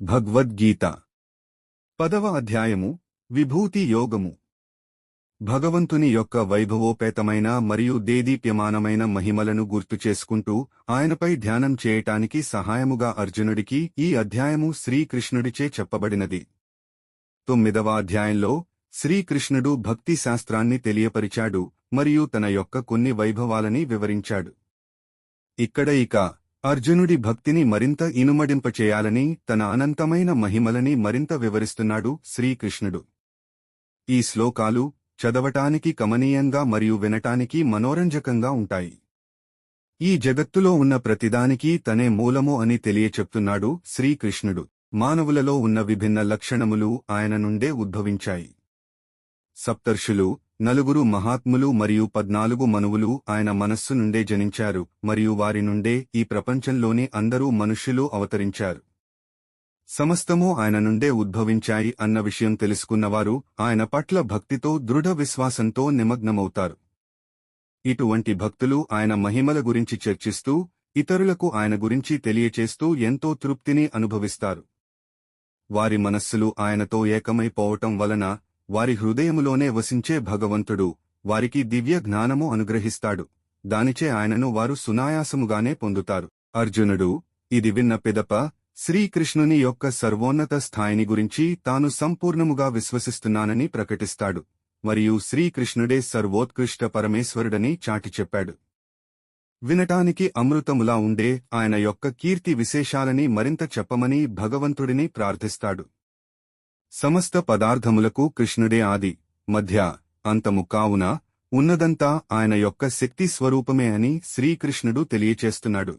భగవద్గీత. పదవ అధ్యాయము విభూతి యోగము. భగవంతుని యొక్క వైభవోపేతమైన మరియు దేదీప్యమానమైన మహిమలను గుర్తు చేసుకుంటూ ఆయనపై ధ్యానం చేయటానికి సహాయముగా అర్జునుడికి ఈ అధ్యాయము శ్రీకృష్ణుడిచే చెప్పబడినది. తొమ్మిదవ అధ్యాయంలో శ్రీకృష్ణుడు భక్తి శాస్త్రాన్ని తెలియపరిచాడు మరియు తన యొక్క కొన్ని వైభవాలని వివరించాడు. ఇక్కడ ఇక అర్జునుడి భక్తిని మరింత ఇనుమడింపచేయాలని తన అనంతమైన మహిమలని మరింత వివరిస్తున్నాడు శ్రీకృష్ణుడు. ఈ శ్లోకాలు చదవటానికి కమనీయంగా మరియు వినటానికి మనోరంజకంగా ఉంటాయి. ఈ జగత్తులో ఉన్న ప్రతిదానికి తనే మూలము అని తెలియచెప్తున్నాడు శ్రీకృష్ణుడు. మానవులలో ఉన్న విభిన్న లక్షణములు ఆయన నుండే ఉద్భవించాయి. సప్తర్షులు నలుగురు మహాత్ములు మరియు పద్నాలుగు మనువులు ఆయన మనస్సు నుండే జనించారు మరియు వారి నుండే ఈ ప్రపంచంలోని అందరూ మనుష్యులు అవతరించారు. సమస్తము ఆయన నుండే ఉద్భవించాయి అన్న విషయం తెలుసుకున్నవారు ఆయన పట్ల భక్తితో దృఢ విశ్వాసంతో నిమగ్నమవుతారు. ఇటువంటి భక్తులు ఆయన మహిమల గురించి చర్చిస్తూ ఇతరులకు ఆయన గురించి తెలియచేస్తూ ఎంతో తృప్తిని అనుభవిస్తారు. వారి మనస్సులు ఆయనతో ఏకమైపోవటం వలన వారి హృదయములోనే వసించే భగవంతుడు వారికి దివ్య జ్ఞానము అనుగ్రహిస్తాడు. దానిచే ఆయనను వారు సునాయాసముగానే పొందుతారు. అర్జునుడు ఇది విన్న పిదప శ్రీకృష్ణుని యొక్క సర్వోన్నత స్థాయిని గురించి తాను సంపూర్ణముగా విశ్వసిస్తున్నానని ప్రకటిస్తాడు. మరియు శ్రీకృష్ణుడే సర్వోత్కృష్ట పరమేశ్వరుడని చాటి చెప్పాడు. వినటానికి అమృతములా ఉండే ఆయన యొక్క కీర్తి విశేషాలని మరింత చెప్పమని భగవంతుడిని ప్రార్థిస్తాడు. సమస్త పదార్థములకు కృష్ణుడే ఆది మధ్య అంతము కావున ఉన్నదంతా ఆయన యొక్క శక్తి స్వరూపమే అని శ్రీకృష్ణుడు తెలియచేస్తున్నాడు.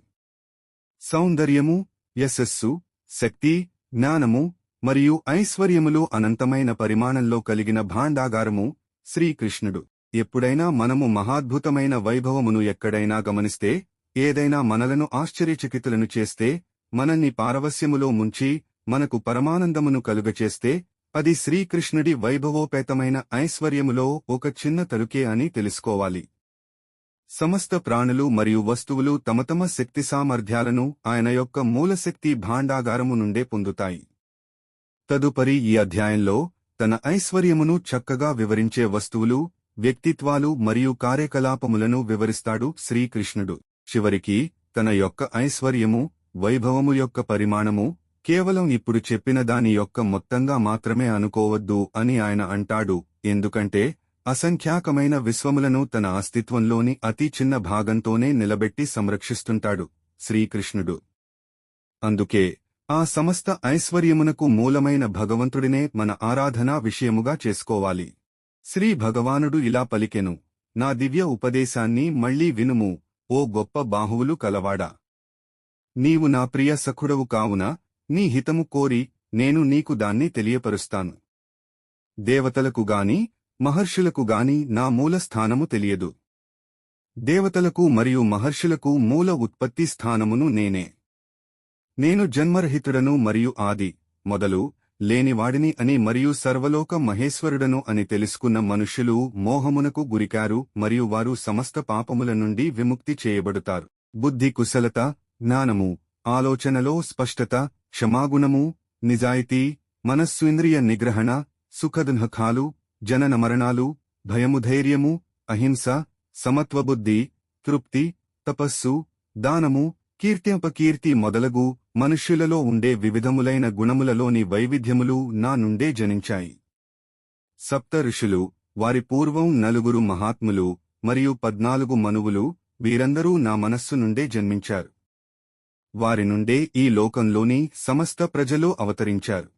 సౌందర్యము యశస్సు శక్తి జ్ఞానము మరియు ఐశ్వర్యములు అనంతమైన పరిమాణంలో కలిగిన భాండాగారము శ్రీకృష్ణుడు. ఎప్పుడైనా మనము మహాద్భుతమైన వైభవమును ఎక్కడైనా గమనిస్తే ఏదైనా మనలను ఆశ్చర్యచకితులను చేస్తే మనల్ని పారవస్యములో ముంచి మనకు పరమానందమును కలుగచేస్తే అది శ్రీకృష్ణుడి వైభవోపేతమైన ఐశ్వర్యములో ఒక చిన్న తరుకే అని తెలుసుకోవాలి. సమస్త ప్రాణులు మరియు వస్తువులు తమతమ శక్తి సామర్థ్యాలను ఆయన యొక్క మూలశక్తి భాండాగారము నుండే పొందుతాయి. తదుపరి ఈ అధ్యాయంలో తన ఐశ్వర్యమును చక్కగా వివరించే వస్తువులు వ్యక్తిత్వాలు మరియు కార్యకలాపములను వివరిస్తాడు శ్రీకృష్ణుడు. చివరికి తన యొక్క ఐశ్వర్యము వైభవము యొక్క పరిమాణము కేవలం ఇప్పుడు చెప్పిన దాని యొక్క మొత్తంగా మాత్రమే అనుకోవద్దు అని ఆయన అంటాడు ఎందుకంటే అసంఖ్యాకమైన విశ్వములను తన అస్తిత్వంలోని అతి చిన్న భాగంతోనే నిలబెట్టి సంరక్షిస్తుంటాడు శ్రీకృష్ణుడు. అందుకే ఆ సమస్త ఐశ్వర్యమునకు మూలమైన భగవంతుడినే మన ఆరాధనా విషయముగా చేసుకోవాలి. శ్రీ భగవానుడు ఇలా పలికెను నా దివ్య ఉపదేశాన్ని మళ్ళీ వినుము ఓ గొప్ప బాహువులు కలవాడా? నీవు నా ప్రియ సఖుడవు కావున నీ హితము కోరి నేను నీకు దాన్ని తెలియపరుస్తాను. దేవతలకు గాని మహర్షులకు గాని నా మూల స్థానము తెలియదు. దేవతలకు మరియు మహర్షులకు మూల ఉత్పత్తి స్థానమును నేనే. నేను జన్మరహితుడను మరియు ఆది మొదలు లేనివాడిని అని మరియు సర్వలోక మహేశ్వరుడను అని తెలుసుకున్న మనుష్యులు మోహమునకు గురికారు మరియు వారు సమస్త పాపముల నుండి విముక్తి చేయబడుతారు. బుద్ధి కుశలత జ్ఞానము ఆలోచనలో స్పష్టత క్షమాగుణము నిజాయితీ మనస్సుంద్రియ నిగ్రహణ సుఖదుహఖాలు జనన మరణాలు భయముధైర్యము అహింస సమత్వబుద్ధి తృప్తి తపస్సు దానము కీర్త్యపకీర్తి మొదలగు మనుష్యులలో ఉండే వివిధములైన గుణములలోని వైవిధ్యములు నా నుండే జనించాయి. సప్త ఋషులు వారి పూర్వం నలుగురు మహాత్ములు మరియు పద్నాలుగు మనువులు వీరందరూ నా మనస్సు నుండే జన్మించారు. వారి నుండే ఈ లోకంలోని సమస్త ప్రజలు అవతరించారు.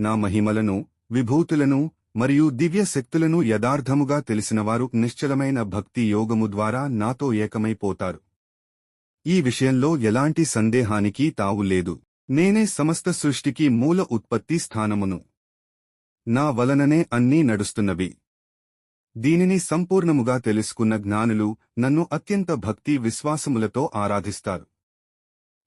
నా మహిమలను విభూతులను మరియు దివ్య శక్తులను యథార్థముగా తెలిసినవారు నిశ్చలమైన భక్తి యోగము ద్వారా నాతో ఏకమైపోతారు. ఈ విషయంలో ఎలాంటి సందేహానికి తావు లేదు. నేనే సమస్త సృష్టికి మూల ఉత్పత్తి స్థానమును. నా వలననే అన్నీ నడుస్తున్నవి. దీనిని సంపూర్ణముగా తెలుసుకున్న జ్ఞానులు నన్ను అత్యంత భక్తి విశ్వాసములతో ఆరాధిస్తారు.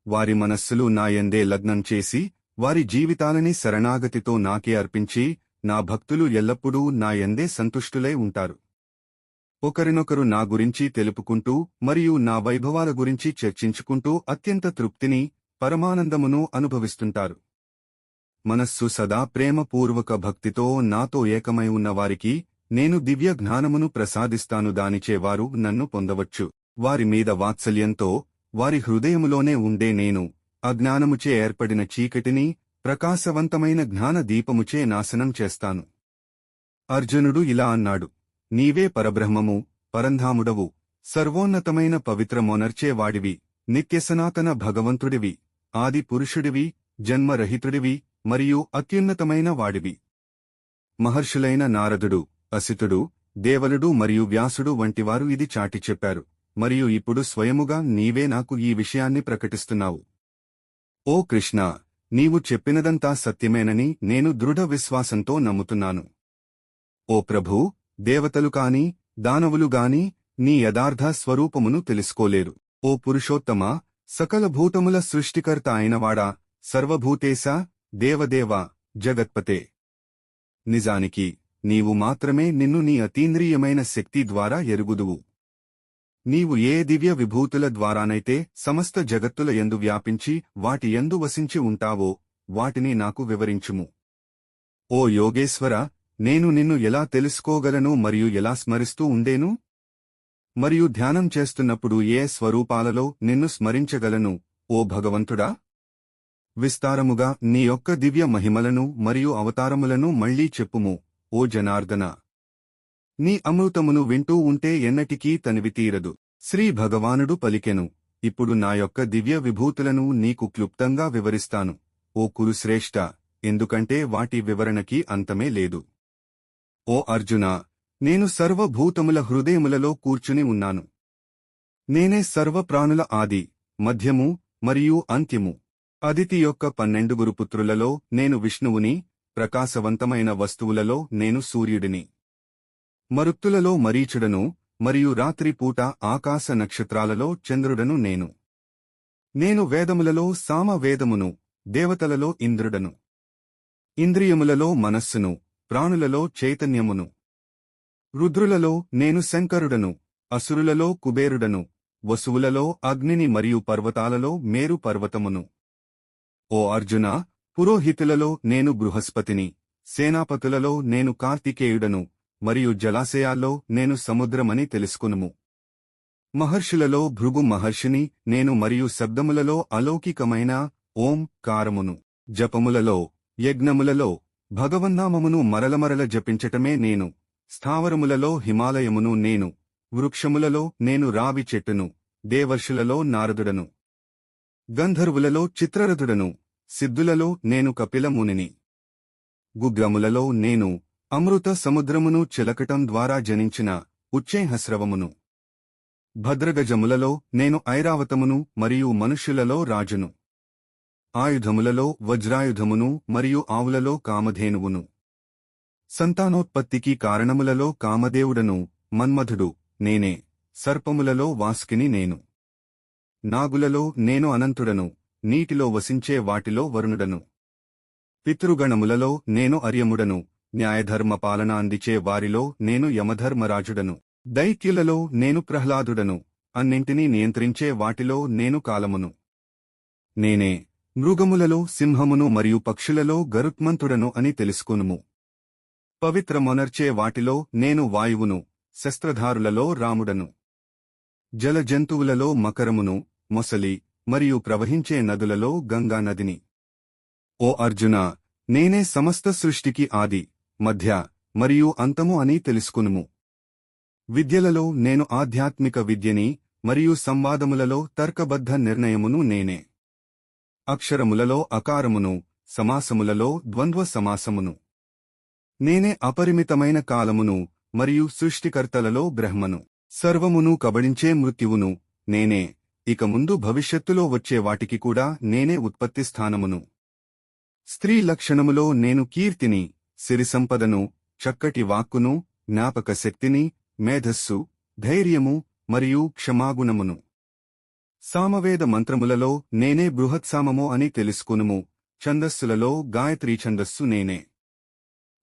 వారి మనస్సులు నాయందే లగ్నం చేసి వారి జీవితాలని శరణాగతితో నాకే అర్పించి నా భక్తులు ఎల్లప్పుడూ నాయందే సంతుష్టులై ఉంటారు. ఒకరినొకరు నా గురించి తెలుపుకుంటూ మరియు నా వైభవాల గురించి చర్చించుకుంటూ అత్యంత తృప్తిని పరమానందమును అనుభవిస్తుంటారు. మనస్సు సదా ప్రేమపూర్వక భక్తితో నాతో ఏకమై ఉన్నవారికి నేను దివ్య జ్ఞానమును ప్రసాదిస్తాను దానిచేవారు నన్ను పొందవచ్చు. వారి మీద వాత్సల్యంతో వారి హృదయములోనే ఉండే నేను అజ్ఞానముచే ఏర్పడిన చీకటిని ప్రకాశవంతమైన జ్ఞాన దీపముచే నాశనం చేస్తాను. అర్జునుడు ఇలా అన్నాడు నీవే పరబ్రహ్మము పరంధాముడవు సర్వోన్నతమైన పవిత్రమొనర్చేవాడివి నిత్యసనాతన భగవంతుడివి ఆది పురుషుడివి జన్మరహితుడివి మరియు అత్యున్నతమైన వాడివి. మహర్షులైన నారదుడు అసితుడు దేవలుడు మరియు వ్యాసుడు వంటివారు ఇది చాటి చెప్పారు. మరియు ఇప్పుడు స్వయముగా నీవే నాకు ఈ విషయాన్ని ప్రకటిస్తున్నావు. ఓ కృష్ణ నీవు చెప్పినదంతా సత్యమేనని నేను దృఢ విశ్వాసంతో నమ్ముతున్నాను. ఓ ప్రభూ దేవతలు కాని దానవులు గాని నీ యథార్థ స్వరూపమును తెలుసుకోలేరు. ఓ పురుషోత్తమా సకల భూతముల సృష్టికర్త అయినవాడా సర్వభూతేశ దేవదేవ జగత్పతే. నిజానికి నీవు మాత్రమే నిన్ను నీ అతీంద్రియమైన శక్తి ద్వారా ఎరుగుదువు. నీవు ఏ దివ్య విభూతుల ద్వారానైతే సమస్త జగత్తుల ఎందు వ్యాపించి వాటి ఎందు వసించి ఉంటావో వాటిని నాకు వివరించుము. ఓ యోగేశ్వర నేను నిన్ను ఎలా తెలుసుకోగలను మరియు ఎలా స్మరిస్తూ ఉండేను? మరియు ధ్యానం చేస్తున్నప్పుడు ఏ స్వరూపాలలో నిన్ను స్మరించగలను ఓ భగవంతుడా? విస్తారముగా నీ యొక్క దివ్య మహిమలను మరియు అవతారములను మళ్ళీ చెప్పుము ఓ జనార్దన. నీ అమృతమును వింటూ ఉంటే ఎన్నటికీ తనివి తీరదు. శ్రీ భగవానుడు పలికెను ఇప్పుడు నా యొక్క దివ్య విభూతులను నీకు క్లుప్తంగా వివరిస్తాను. ఓ కురుశ్రేష్ఠ ఎందుకంటే వాటి వివరణకి అంతమే లేదు. ఓ అర్జున నేను సర్వభూతముల హృదయములలో కూర్చుని ఉన్నాను. నేనే సర్వప్రాణుల ఆది మధ్యము మరియు అంత్యము అదితి యొక్క పన్నెండుగురు పుత్రులలో నేను విష్ణువుని ప్రకాశవంతమైన వస్తువులలో నేను సూర్యుడిని. మరుత్తులలో మరీచుడను మరియు రాత్రిపూట ఆకాశ నక్షత్రాలలో చంద్రుడను నేను. నేను వేదములలో సామ వేదమును దేవతలలో ఇంద్రుడను. ఇంద్రియములలో మనస్సును ప్రాణులలో చైతన్యమును. రుద్రులలో నేను శంకరుడను అసురులలో కుబేరుడను వసువులలో అగ్నిని మరియు పర్వతాలలో మేరు పర్వతమును. ఓ అర్జున పురోహితులలో నేను బృహస్పతిని సేనాపతులలో నేను కార్తికేయుడను మరియు జలాశయాల్లో నేను సముద్రమని తెలుసుకునుము. మహర్షులలో భృగు మహర్షిని నేను మరియు శబ్దములలో అలౌకికమైన ఓం కారమును జపములలో యజ్ఞములలో భగవన్నామమును మరలమరల జపించటమే నేను. స్థావరములలో హిమాలయమును నేను వృక్షములలో నేను రావి చెట్టును దేవర్షులలో నారదుడను. గంధర్వులలో చిత్రరథుడను సిద్ధులలో నేను కపిలమునిని. గుగ్రములలో నేను అమృత సముద్రమును చిలకటం ద్వారా జనించిన ఉచ్చేహస్రవమును. భద్రగజములలో నేను ఐరావతమును మరియు మనుష్యులలో రాజును. ఆయుధములలో వజ్రాయుధమును మరియు ఆవులలో కామధేనువును. సంతానోత్పత్తికి కారణములలో కామదేవుడను మన్మధుడు నేనే. సర్పములలో వాస్కిని నేను. నాగులలో నేను అనంతుడను నీటిలో వసించే వాటిలో వరుణుడను. పితృగణములలో నేను అర్యముడను న్యాయధర్మ పాలన అందించే వారిలో నేను యమధర్మరాజుడను. దైత్యులలో నేను ప్రహ్లాదుడను. అన్నింటినీ నియంత్రించే వాటిలో నేను కాలమును. నేనే మృగములలో సింహమును మరియు పక్షులలో గరుత్మంతుడను అని తెలుసుకునుము. పవిత్రమొనర్చే వాటిలో నేను వాయువును శస్త్రధారులలో రాముడను. జల జంతువులలో మకరమును మొసలి మరియు ప్రవహించే నదులలో గంగా నదిని ఓ అర్జున నేనే సమస్త సృష్టికి ఆది. మధ్య మరియు అంతము అని తెలుసుకునుము. విద్యలలో నేను ఆధ్యాత్మిక విద్యని మరియు సంవాదములలో తర్కబద్ధ నిర్ణయమును నేనే. అక్షరములలో అకారమును సమాసములలో ద్వంద్వ సమాసమును నేనే అపరిమితమైన కాలమును మరియు సృష్టికర్తలలో బ్రహ్మను. సర్వమును కబడించే మృత్యువును నేనే ఇక ముందు భవిష్యత్తులో వచ్చే వాటికి కూడా నేనే ఉత్పత్తి స్థానమును. స్త్రీ లక్షణములో నేను కీర్తిని సిరిసంపదను చక్కటి వాక్కును జ్ఞాపక శక్తిని మేధస్సు ధైర్యము మరియు క్షమాగుణమును. సామవేద మంత్రములలో నేనే బృహత్సామము అని తెలుసుకునుము ఛందస్సులలో గాయత్రీ ఛందస్సు నేనే.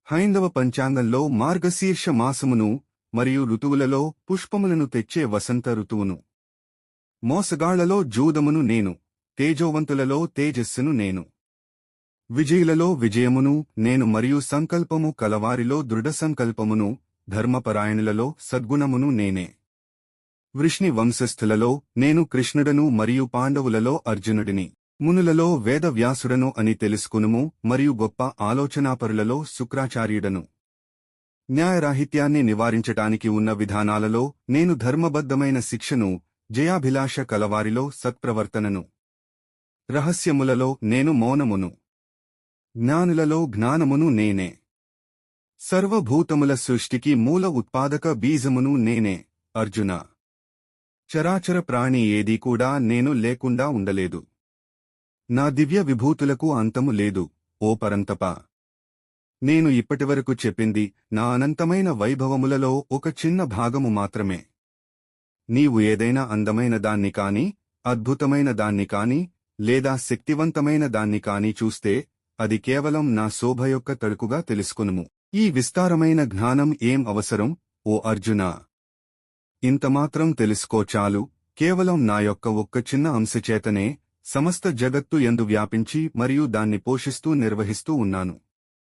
హైందవ పంచాంగంలో మార్గశీర్ష మాసమును మరియు ఋతువులలో పుష్పములను తెచ్చే వసంత ఋతువును. మోసగాళ్ళలో జూదమును నేను తేజోవంతులలో తేజస్సును నేను. విజయులలో విజయమును నేను మరియు సంకల్పము కలవారిలో దృఢ సంకల్పమును ధర్మపరాయణులలో సద్గుణమును నేనే. వృష్ణి వంశస్థులలో నేను కృష్ణుడను మరియు పాండవులలో అర్జునుడిని. మునులలో వేదవ్యాసుడను అని తెలుసుకునుము మరియు గొప్ప ఆలోచనాపరులలో శుక్రాచార్యుడను. న్యాయరాహిత్యాన్ని నివారించటానికి ఉన్న విధానాలలో నేను ధర్మబద్ధమైన శిక్షను జయాభిలాష కలవారిలో సత్ప్రవర్తనను. రహస్యములలో నేను మౌనమును. జ్ఞానులలో జ్ఞానమును నేనే. సర్వభూతముల సృష్టికి మూల ఉత్పాదక బీజమును నేనే అర్జున. చరాచర ప్రాణి ఏదీ కూడా నేను లేకుండా ఉండలేదు. నా దివ్య విభూతులకు అంతము లేదు ఓ పరంతప. నేను ఇప్పటివరకు చెప్పింది నా అనంతమైన వైభవములలో ఒక చిన్న భాగము మాత్రమే. నీవు ఏదైనా అందమైన దాన్ని కాని అద్భుతమైన దాన్ని కాని లేదా శక్తివంతమైన దాన్ని కాని చూస్తే అది కేవలం నా శోభ యొక్క తడుకుగా తెలుసుకునుము. ఈ విస్తారమైన జ్ఞానం ఏం అవసరం ఓ అర్జున? ఇంతమాత్రం తెలుసుకో చాలు కేవలం నా యొక్క ఒక్క చిన్న అంశచేతనే సమస్త జగత్తు ఎందు వ్యాపించి మరియు దాన్ని పోషిస్తూ నిర్వహిస్తూ ఉన్నాను.